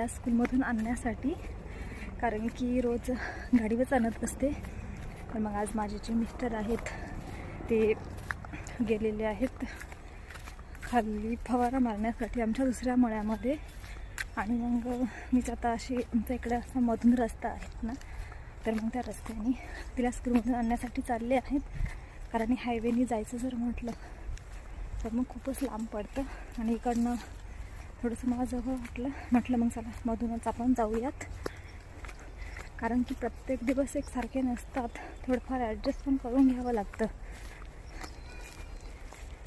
मुलीला स्कूलमधून आणण्यासाठी कारण की रोज गाडीवरच आणत असते. तर मग आज माझे जे मिस्टर आहेत ते गेलेले आहेत. खाली फवारा मारण्यासाठी आमच्या दुसऱ्या मळ्यामध्ये. आणि मग मीच आता अशी आमच्या इकडे असा मधून रस्ता आहेत ना तर मग त्या रस्त्याने तिला स्कूलमधून आणण्यासाठी चालले आहेत. कारण हायवेने जायचं जर म्हटलं तर मग खूपच लांब पडतं. आणि इकडनं थोडंसं मला जवळ वाटलं म्हटलं मग चला मधूनच आपण जाऊयात. कारण की प्रत्येक दिवस एकसारखे नसतात. थोडंफार ॲडजस्ट पण करून घ्यावं लागतं.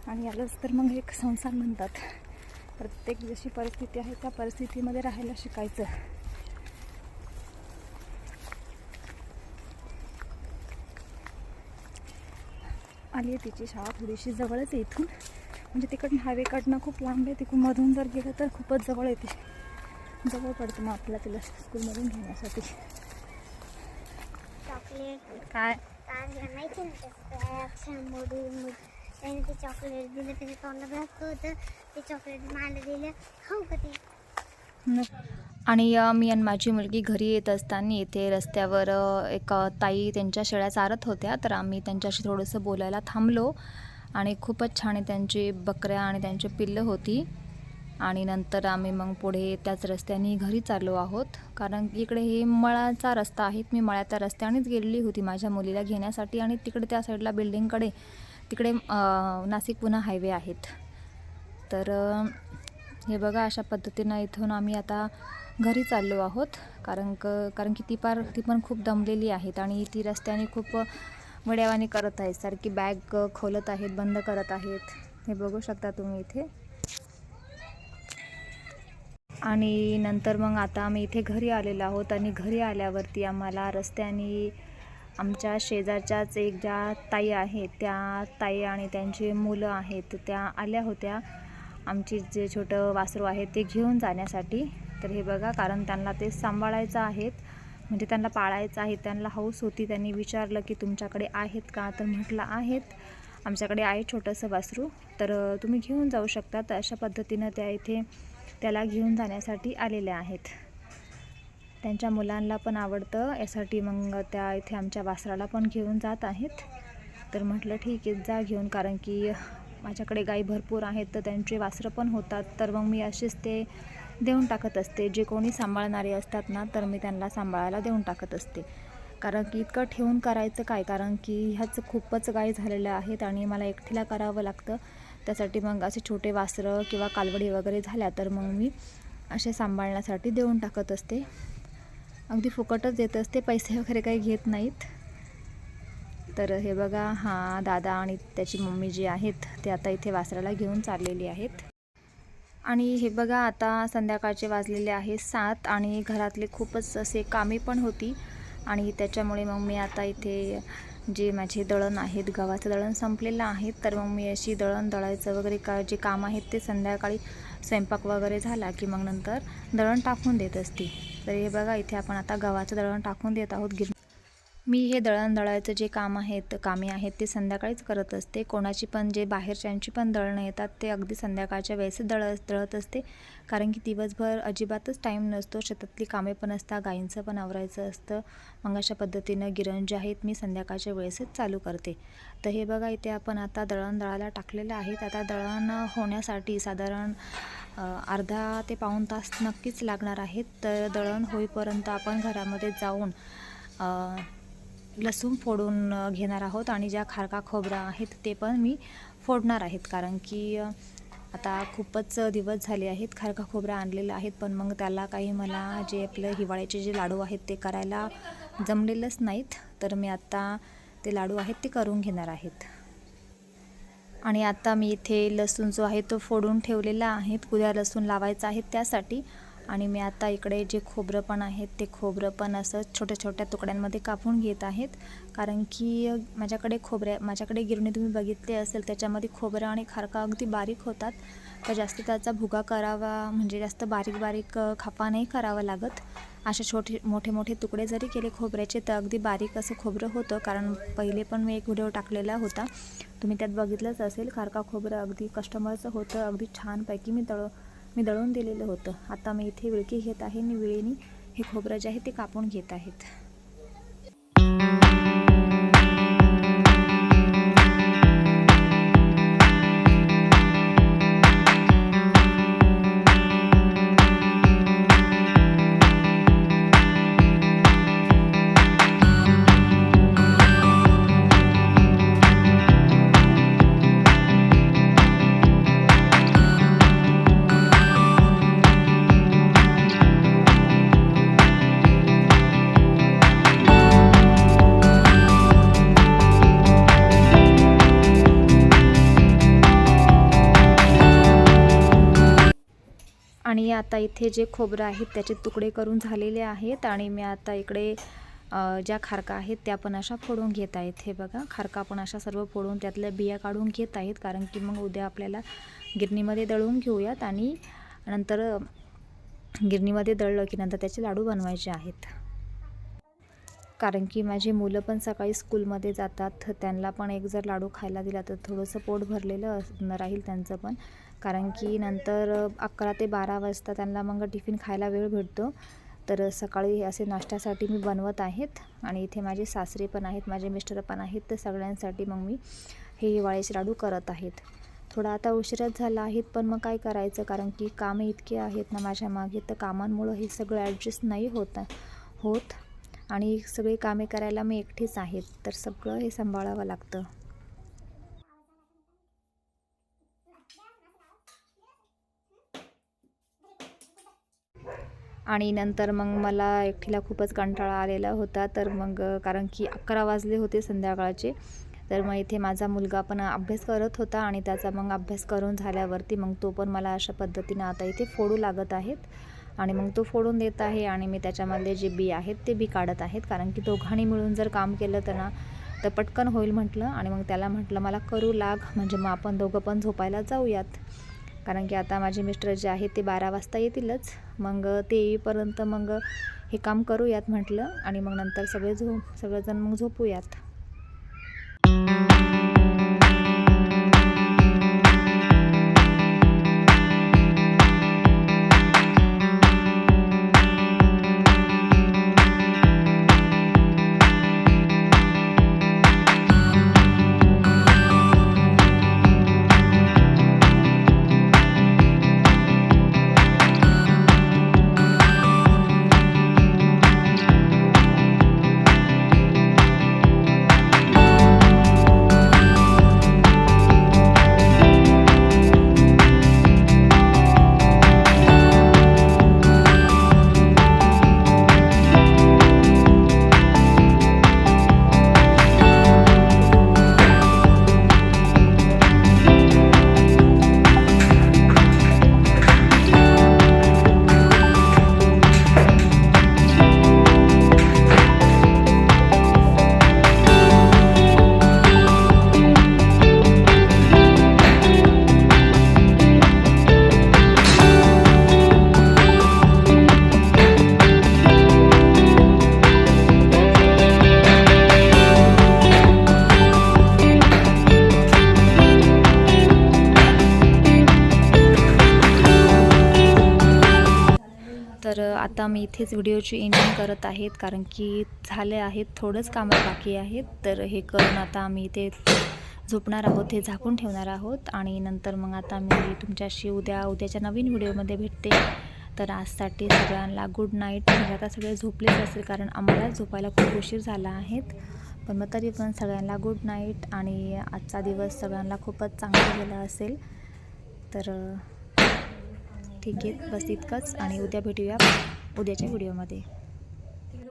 आणि यालाच तर मग एक संसार म्हणतात. प्रत्येक जशी परिस्थिती आहे त्या परिस्थितीमध्ये राहायला शिकायचं. आली आहे तिची शाळा थोडीशी जवळच इथून. म्हणजे तिकडनं हायवेकडनं खूप लांब आहे. तिकडून मधून जर गेलं तर खूपच जवळ येते जवळ पडतं मग आपल्याला तिला स्कूलमधून घेण्यासाठी. काय? ताज माहिती ना कसं अक्षर मोडून त्याने ते चॉकलेट दिलं त्याच्या तोंडात घातलं होतं ते चॉकलेट मला दिलं. खाऊ का ते? आणि मी आणि माझी मुलगी घरी येत असताना इथे रस्त्यावर एक ताई त्यांच्या शेळ्या चारत होत्या. तर आम्ही त्यांच्याशी थोडंसं बोलायला थांबलो. आणि खूपच छान आहे त्यांची बकऱ्या आणि त्यांची पिल्लं होती. आणि नंतर आम्ही मग पुढे त्याच रस्त्याने घरी चाललो आहोत. कारण इकडे हे मळाचा रस्ता आहे. मी मळ्याच्या रस्त्यानेच गेलेली होती माझ्या मुलीला घेण्यासाठी आणि तिकडे त्या साईडला बिल्डिंगकडे तिकडे नाशिक पुन्हा हायवे आहेत. तर हे बघा अशा पद्धतीनं इथून आम्ही आता घरी चाललो आहोत. कारण क कारण की ती पार ती पण खूप दमलेली आहेत आणि ती रस्त्याने खूप वड्यावानी करत आहेत सारखी बॅग खोलत आहेत बंद करत आहेत. हे बघू शकता तुम्ही इथे. आणि नंतर मग आता आम्ही इथे घरी आलेलो आहोत आणि घरी आल्यावरती आम्हाला रस्त्याने आमच्या शेजारच्याच एक ज्या ताई आहेत त्या ताई आणि त्यांची मुलं आहेत त्या आल्या होत्या. आमची जे छोटं वासरू आहे ते घेऊन जाण्यासाठी. तर हे बघा कारण त्यांना ते सांभाळायचं आहेत म्हणजे त्यांना पाळायचं आहे त्यांना हौस होती त्यांनी विचारलं की तुमच्याकडे आहेत का? तर म्हटलं आहेत. आमच्याकडे आहे छोटंसं वासरू. तर तुम्ही घेऊन जाऊ शकता. तर अशा पद्धतीनं त्या इथे त्याला घेऊन जाण्यासाठी आलेल्या आहेत. त्यांच्या मुलांना पण आवडतं. यासाठी मग त्या इथे आमच्या वासराला पण घेऊन जात आहेत. तर म्हटलं ठीक आहे जा घेऊन. कारण की माझ्याकडे गाई भरपूर आहेत. तर त्यांचे वासरं पण होतात. तर मग मी असेच ते देऊन टाकत असते. जे कोणी सांभाळणारे असतात ना तर मी त्यांना सांभाळायला देऊन टाकत असते. कारण की इतकं ठेवून करायचं काय? कारण की ह्याचं खूपच गाय झालेल्या आहेत आणि मला एकटीला करावं लागतं. त्यासाठी मग असे छोटे वासरं किंवा कालवडी वगैरे झाल्या तर मग मी असे सांभाळण्यासाठी देऊन टाकत असते. अगदी फुकटच देत असते. पैसे वगैरे काही घेत नाहीत. तर हे बघा हा दादा आणि त्याची मम्मी जी आहेत ते आता इथे वासराला घेऊन चाललेली आहेत. आणि हे बघा आता संध्याकाळचे वाजलेले आहे सात आणि घरातले खूपच असे कामे पण होती. आणि त्याच्यामुळे मग मी आता इथे जे माझे दळण आहेत गव्हाचं दळण संपलेलं आहे तर मग मी अशी दळण दळायचं वगैरे का जे काम आहेत ते संध्याकाळी स्वयंपाक वगैरे झाला की मग नंतर दळण टाकून देत असते. तर हे बघा इथे आपण आता गव्हाचं दळण टाकून देत आहोत गिर मी हे दळण दळायचं जे काम आहेत कामे आहेत ते संध्याकाळीच करत असते. कोणाची पण जे बाहेरच्यांची पण दळणं येतात ते अगदी संध्याकाळच्या वेळेस दळ दळत असते. कारण की दिवसभर अजिबातच टाईम नसतो शेतातली कामे पण असतात गायींचं पण आवरायचं असतं. मग अशा पद्धतीनं गिरण जे आहेत मी संध्याकाळच्या वेळेसच चालू करते. तर हे बघा इथे आपण आता दळण दळायला टाकलेलं आहेत आता दळण होण्यासाठी साधारण अर्धा ते पाऊण तास नक्कीच लागणार आहेत. तर दळण होईपर्यंत आपण घरामध्ये जाऊन लसूण फोडून घेणार आहोत आणि ज्या खारका खोबरा आहेत ते पण मी फोडणार आहेत. कारण की आता खूपच दिवस झाले आहेत खारका खोबरा आणलेला आहेत पण मग त्याला काही मला जे आपलं हिवाळ्याचे जे लाडू आहेत ते करायला जमलेलंच नाहीत. तर मी आत्ता ते लाडू आहेत ते करून घेणार आहेत. आणि आता मी इथे लसूण जो आहे तो फोडून ठेवलेला आहे. उद्या लसूण लावायचा आहे त्यासाठी आणि मी आता इकडे जे खोबरं पण आहेत ते खोबरं पण असं छोट्या छोट्या तुकड्यांमध्ये कापून घेत आहेत. कारण की माझ्याकडे खोबऱ्या माझ्याकडे गिरणी तुम्ही बघितले असेल त्याच्यामध्ये खोबरं आणि खारका अगदी बारीक होतात. तर जास्त त्याचा भुगा करावा म्हणजे जास्त बारीक बारीक खापा नाही करावा लागत. असे छोटे मोठे मोठे तुकडे जरी केले खोबऱ्याचे तर अगदी बारीक असं खोबरं होतं. कारण पहिले पण मी एक व्हिडिओ टाकलेला होता. तुम्ही त्यात बघितलंच असेल खारका खोबरं अगदी कस्टमरचं होतं अगदी छानपैकी मी तळ मी दळून दिलेलं होतं. आता मी इथे विळकी घेत आहे आणि विळीनी हे खोबरं जे आहे ते कापून घेत आहेत. आणि आता इथे जे खोबरं आहेत त्याचे तुकडे करून झालेले आहेत आणि मी आता इकडे ज्या खारका आहेत त्या पण अशा फोडून घेत आहेत. हे बघा खारका पण अशा सर्व फोडून त्यातल्या बिया काढून घेत आहेत कारण की मग उद्या आपल्याला गिरणीमध्ये दळून घेऊयात आणि नंतर गिरणीमध्ये दळलं की नंतर त्याचे लाडू बनवायचे आहेत. कारण की माझी मुलं पण सकाळी स्कूलमध्ये जातात त्यांना पण एक जर लाडू खायला दिला तर थोडंसं पोट भरलेलं असणं राहील त्यांचं पण. कारण की नंतर अकरा ते बारा वाजता त्यांना मग टिफिन खायला वेळ भेटतो. तर सकाळी असे नाश्त्यासाठी मी बनवत आहेत आणि इथे माझे सासरे पण आहेत माझे मिस्टर पण आहेत तर सगळ्यांसाठी मग मी हे हिवाळ्याचे लाडू करत आहेत. थोडा आता उशिराच झाला आहेत पण मग काय करायचं? कारण की कामे इतके आहेत ना माझ्या मागे तर कामांमुळं हे सगळं ॲडजस्ट नाही होत होत. आणि सगळी कामे करायला मी एकटीच आहेत तर सगळं हे सांभाळावं लागतं. आणि नंतर मग मला एकटीला खूपच कंटाळा आलेला होता तर मग कारण की अकरा वाजले होते संध्याकाळचे तर मग इथे माझा मुलगा पण अभ्यास करत होता आणि त्याचा मग अभ्यास करून झाल्यावरती मग तो पण मला अशा पद्धतीनं आता इथे फोडू लागत आहेत. आणि मग तो फोडून देत आहे आणि मी त्याच्यामधले जे बी आहेत ते बी काढत आहेत. कारण की दोघांनी मिळून जर काम केलं तर ना तर पटकन होईल म्हटलं. आणि मग त्याला म्हटलं मला करू लाग. म्हणजे मग आपण दोघं पण झोपायला जाऊयात. कारण की आता माझे मिस्टर जे आहेत ते बारा वाजता येतीलच. मग ते येईपर्यंत मग हे काम करूयात म्हटलं. आणि मग नंतर सगळे झो सगळेजण मग झोपूयात. आता मी इथेच व्हिडिओची एंडिंग करत आहेत कारण की झाले आहेत थोडंच कामं बाकी आहेत. तर हे करून आता आम्ही इथे झोपणार आहोत हे झाकून ठेवणार आहोत. आणि नंतर मग आता मी तुमच्याशी उद्या उद्याच्या नवीन व्हिडिओमध्ये भेटते. तर आजसाठी सगळ्यांना गुड नाईट म्हणजे आता सगळे झोपलेच असेल कारण आम्हाला झोपायला खूप उशीर झाला आहेत पण मग तरी पण सगळ्यांना गुड नाईट आणि आजचा दिवस सगळ्यांना खूपच चांगला गेला असेल. तर ठीक आहे बस इतकंच. आणि उद्या भेटूया. उद्याच्या व्हिडिओमध्ये.